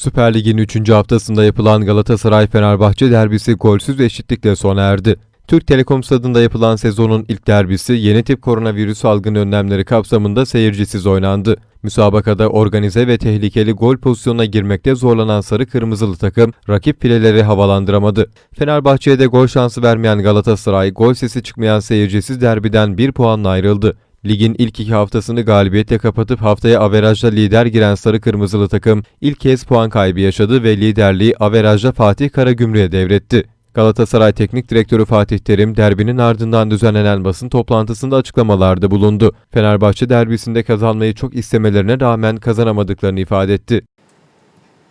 Süper Lig'in 3. haftasında yapılan Galatasaray-Fenerbahçe derbisi golsüz eşitlikle sona erdi. Türk Telekom stadında yapılan sezonun ilk derbisi yeni tip koronavirüs salgın önlemleri kapsamında seyircisiz oynandı. Müsabakada organize ve tehlikeli gol pozisyonuna girmekte zorlanan sarı kırmızılı takım rakip fileleri havalandıramadı. Fenerbahçe'ye de gol şansı vermeyen Galatasaray gol sesi çıkmayan seyircisiz derbiden bir puanla ayrıldı. Ligin ilk iki haftasını galibiyetle kapatıp haftaya averajla lider giren sarı kırmızılı takım ilk kez puan kaybı yaşadı ve liderliği averajla Fatih Karagümrük'e devretti. Galatasaray Teknik Direktörü Fatih Terim derbinin ardından düzenlenen basın toplantısında açıklamalarda bulundu. Fenerbahçe derbisinde kazanmayı çok istemelerine rağmen kazanamadıklarını ifade etti.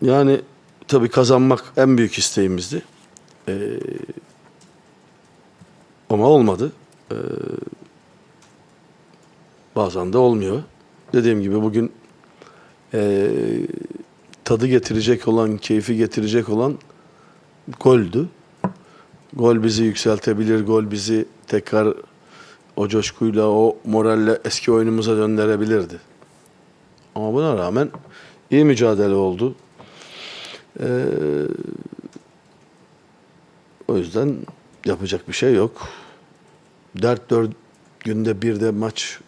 Yani tabii kazanmak en büyük isteğimizdi. Ee, ama olmadı. Ee, bazen de olmuyor. Dediğim gibi bugün ee, tadı getirecek olan, keyfi getirecek olan goldü. Gol bizi yükseltebilir, gol bizi tekrar o coşkuyla, o moralle eski oyunumuza döndürebilirdi. Ama buna rağmen iyi mücadele oldu. Ee, o yüzden yapacak bir şey yok. Dert dört günde bir de maç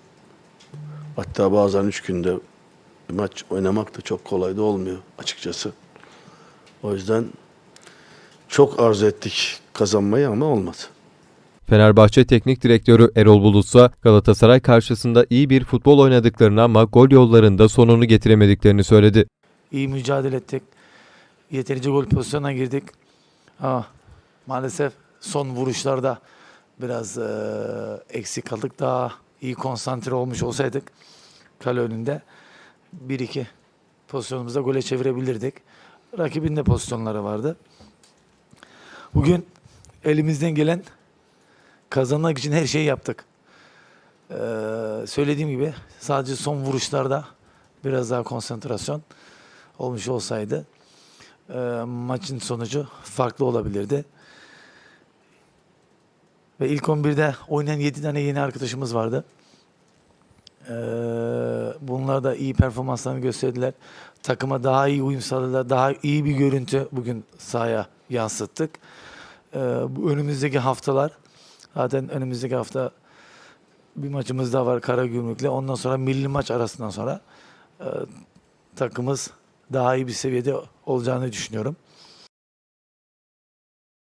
hatta bazen üç günde bir maç oynamak da çok kolay da olmuyor açıkçası. O yüzden çok arzu ettik kazanmayı ama olmadı. Fenerbahçe Teknik Direktörü Erol Bulut ise Galatasaray karşısında iyi bir futbol oynadıklarını ama gol yollarında sonunu getiremediklerini söyledi. İyi mücadele ettik. Yeterince gol pozisyonuna girdik. Ama maalesef son vuruşlarda biraz eee, eksik kaldık. Daha iyi konsantre olmuş olsaydık kale önünde 1-2 pozisyonumuzda gole çevirebilirdik. Rakibin de pozisyonları vardı. Bugün elimizden gelen kazanmak için her şeyi yaptık. Eee, söylediğim gibi sadece son vuruşlarda biraz daha konsantrasyon olmuş olsaydı e, maçın sonucu farklı olabilirdi. Ve ilk 11'de oynayan 7 tane yeni arkadaşımız vardı. E, bunlar da iyi performanslarını gösterdiler. Takıma daha iyi uyum sağladılar. Daha iyi bir görüntü bugün sahaya yansıttık. E, bu önümüzdeki haftalar zaten önümüzdeki hafta bir maçımız daha var Karagümrük'le. Ondan sonra milli maç arasından sonra e, takımız daha iyi bir seviyede olacağını düşünüyorum.